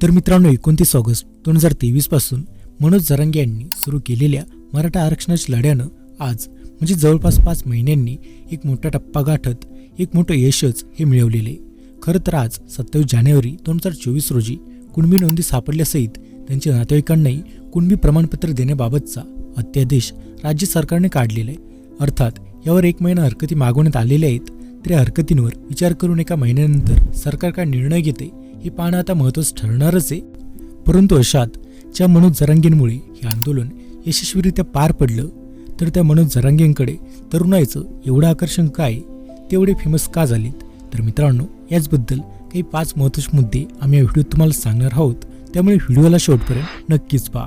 तर मित्रांनो एकोणतीस ऑगस्ट दोन हजार तेवीसपासून मनोज जरांगे यांनी सुरू केलेल्या मराठा आरक्षणाच्या लढ्यानं आज म्हणजे जवळपास पाच महिन्यांनी एक मोठा टप्पा गाठत एक मोठं यशच हे मिळवलेले आहे. खरं तर आज सत्तावीस जानेवारी दोन हजार चोवीस रोजी कुणबी नोंदी सापडल्यासहित त्यांच्या नातेवाईकांनाही कुणबी प्रमाणपत्र देण्याबाबतचा अध्यादेश राज्य सरकारने काढलेला आहे अर्थात यावर एक महिना हरकती मागवण्यात आलेल्या आहेत तरी हरकतींवर विचार करून एका महिन्यानंतर सरकार काय निर्णय घेते हे पाहणं आता महत्त्वाचं ठरणारच आहे. परंतु अशात ज्या मनोज जरांगेंमुळे हे आंदोलन यशस्वीरित्या पार पडलं तर त्या मनोज जरांगेंकडे तरुणाईचं एवढं आकर्षण काय तेवढे फेमस का झालेत? तर मित्रांनो याचबद्दल काही पाच महत्त्वाचे मुद्दे आम्ही या व्हिडिओत तुम्हाला सांगणार आहोत. त्यामुळे व्हिडिओला शेवटपर्यंत नक्कीच पहा.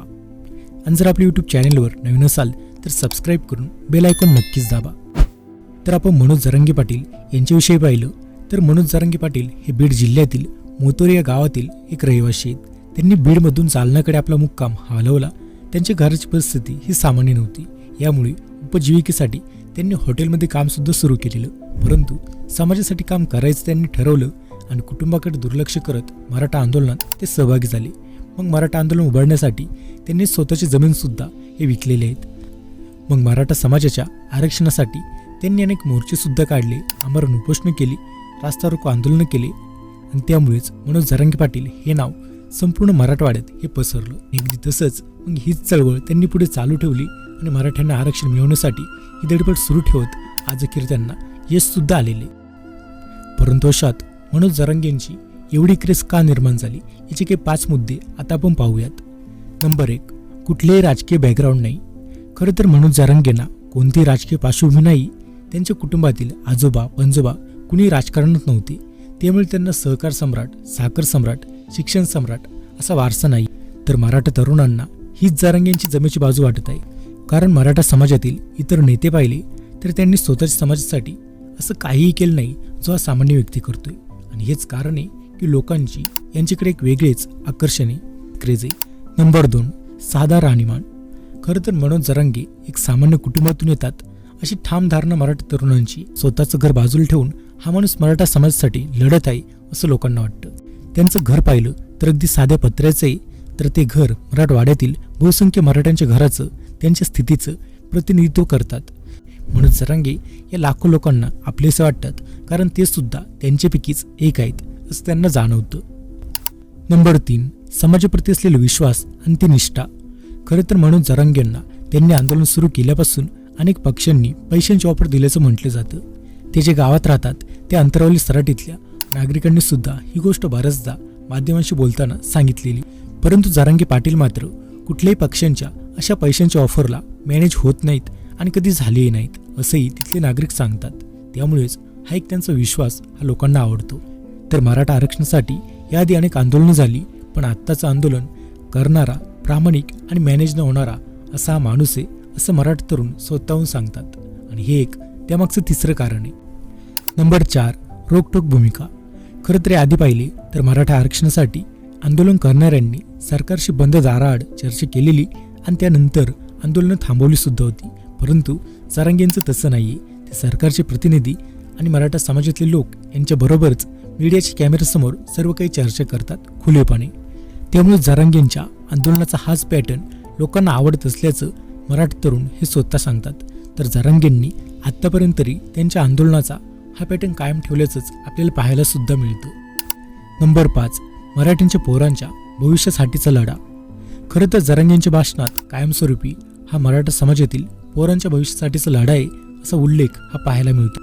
आणि जर आपल्या यूट्यूब चॅनेलवर नवीन असाल तर सबस्क्राईब करून बेल आयकॉन नक्कीच दाबा. तर आपण मनोज जरांगे पाटील यांच्याविषयी पाहिलं तर मनोज जरांगे पाटील हे बीड जिल्ह्यातील मोतोरी या गावातील एक रहिवासी आहेत. त्यांनी बीडमधून चालण्याकडे आपला मुक्काम हलवला. त्यांच्या घराची परिस्थिती ही सामान्य नव्हती. यामुळे उपजीविकेसाठी त्यांनी हॉटेलमध्ये कामसुद्धा सुरू केलेलं. परंतु समाजासाठी काम करायचं त्यांनी ठरवलं आणि कुटुंबाकडे दुर्लक्ष करत मराठा आंदोलनात ते सहभागी झाले. मग मराठा आंदोलन उभारण्यासाठी त्यांनी स्वतःची जमीनसुद्धा हे विकलेले आहेत. मग मराठा समाजाच्या आरक्षणासाठी त्यांनी अनेक मोर्चेसुद्धा काढले. आमरण उपोषणं केली रास्ता रोको आंदोलनं केली आणि त्यामुळेच मनोज जरांगे पाटील हे नाव संपूर्ण मराठवाड्यात हे पसरलं. अगदी तसंच मग हीच चळवळ त्यांनी पुढे चालू ठेवली आणि मराठ्यांना आरक्षण मिळवण्यासाठी ही धडपड सुरू ठेवत आज अखेर त्यांना यशसुद्धा आलेले. परंतु अशात मनोज जरांगेंची एवढी क्रेस का निर्माण झाली? याचे काही पाच मुद्दे आता आपण पाहूयात. नंबर एक कुठलेही राजकीय बॅकग्राऊंड नाही. खरं तर मनोज जरांगेंना कोणतीही राजकीय पार्श्वभूमी नाही. त्यांच्या कुटुंबातील आजोबा पंजोबा कुणी राजकारणात नव्हते. त्यामुळे त्यांना सहकार सम्राट साखर सम्राट शिक्षण सम्राट असा वारसा नाही. तर मराठा तरुणांना हीच जारंग्यांची जमेची बाजू वाटत आहे. कारण मराठा समाजातील इतर नेते पाहिले तर त्यांनी स्वतःच्या समाजासाठी असं काहीही केलं नाही जो हा सामान्य व्यक्ती करतोय. आणि हेच कारण आहे की लोकांची यांच्याकडे एक वेगळेच आकर्षण आहे. क्रेज आहे नंबर दोन. साधा राहणीमान. खरं तर मनोज जरांगे एक सामान्य कुटुंबातून येतात अशी ठाम धारणा मराठा तरुणांची स्वतःचं घर बाजूला ठेवून हा माणूस मराठा समाजासाठी लढत आहे असं लोकांना वाटतं. त्यांचं घर पाहिलं तर अगदी साध्या पत्र्याचं आहे तर ते घर मराठवाड्यातील बहुसंख्य मराठ्यांच्या घराचं त्यांच्या स्थितीचं प्रतिनिधित्व करतात. म्हणून जरांगे या लाखो लोकांना आपलेसे वाटतात कारण ते सुद्धा त्यांच्यापैकीच एक आहेत असं त्यांना जाणवतं. नंबर तीन समाजाप्रती असलेला विश्वास आणि ती निष्ठा. खरं तर म्हणून जरांगेंना त्यांनी आंदोलन सुरू केल्यापासून अनेक पक्षांनी पैशांची ऑफर दिल्याचं म्हटलं जातं. ते जे गावात राहतात त्या अंतरावली सराटीतल्या नागरिकांनी सुद्धा ही गोष्ट बऱ्याचदा माध्यमांशी बोलताना सांगितलेली. परंतु जरांगे पाटील मात्र कुठल्याही पक्षांच्या अशा पैशांच्या ऑफरला मॅनेज होत नाहीत आणि कधी झालेही नाहीत असंही तिथले नागरिक सांगतात. त्यामुळेच हा एक त्यांचा विश्वास हा लोकांना आवडतो. तर मराठा आरक्षणासाठी याआधी अनेक आंदोलनं झाली पण आत्ताचं आंदोलन करणारा प्रामाणिक आणि मॅनेज न होणारा असा हा माणूस आहे असं मराठा तरुण स्वतःहून सांगतात. आणि हे एक त्यामागचं तिसरं कारण आहे. नंबर चार रोकटोक भूमिका. खरं तरी आधी पाहिले तर मराठा आरक्षणासाठी आंदोलन करणाऱ्यांनी सरकारशी बंद दाराआड चर्चा केलेली आणि त्यानंतर आंदोलनं थांबवली सुद्धा होती. परंतु सारंगेंचं तसं नाही ते सरकारचे प्रतिनिधी आणि मराठा समाजातले लोक यांच्याबरोबरच मीडियाच्या कॅमेऱ्यासमोर सर्व काही चर्चा करतात खुलेपणे. त्यामुळे जारंगेंच्या आंदोलनाचा हाच पॅटर्न लोकांना आवडत असल्याचं मराठा तरुण हे स्वतः सांगतात. तर जारंगेंनी आत्तापर्यंत तरी त्यांच्या आंदोलनाचा हा पॅटर्न कायम ठेवल्याचंच आपल्याला पाहायला सुद्धा मिळतं. नंबर पाच मराठ्यांच्या पोरांच्या भविष्यासाठीचा लढा. खरं तर जरांगेंच्या भाषणात कायमस्वरूपी हा मराठा समाजातील पोरांच्या भविष्यासाठीचा लढा आहे असा उल्लेख हा पाहायला मिळतो.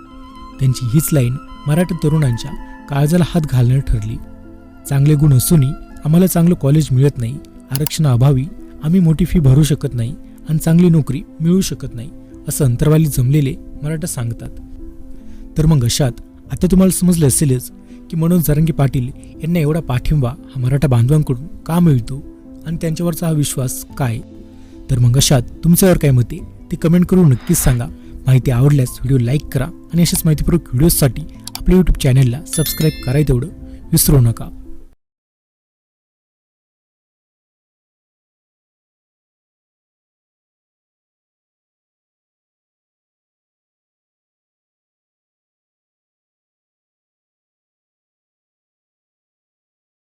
त्यांची हीच लाईन मराठा तरुणांच्या काळजाला हात घालणं ठरली. चांगले गुण असूनही आम्हाला चांगलं कॉलेज मिळत नाही आरक्षणाअभावी आम्ही मोठी फी भरू शकत नाही आणि चांगली नोकरी मिळू शकत नाही असं अंतरवाली जमलेले मराठा सांगतात. तर मग अशात आता तुम्हाला समजलं असेलच की मनोज जरंगी पाटील यांना एवढा पाठिंबा हा मराठा बांधवांकडून का मिळतो आणि त्यांच्यावरचा हा विश्वास काय? तर मग अशात तुमच्यावर काय मते ते कमेंट करून नक्कीच सांगा. माहिती आवडल्यास व्हिडिओ लाईक करा आणि अशाच माहितीपूर्वक व्हिडिओजसाठी आपल्या यूट्यूब चॅनलला सबस्क्राईब करायला तेवढं विसरू नका.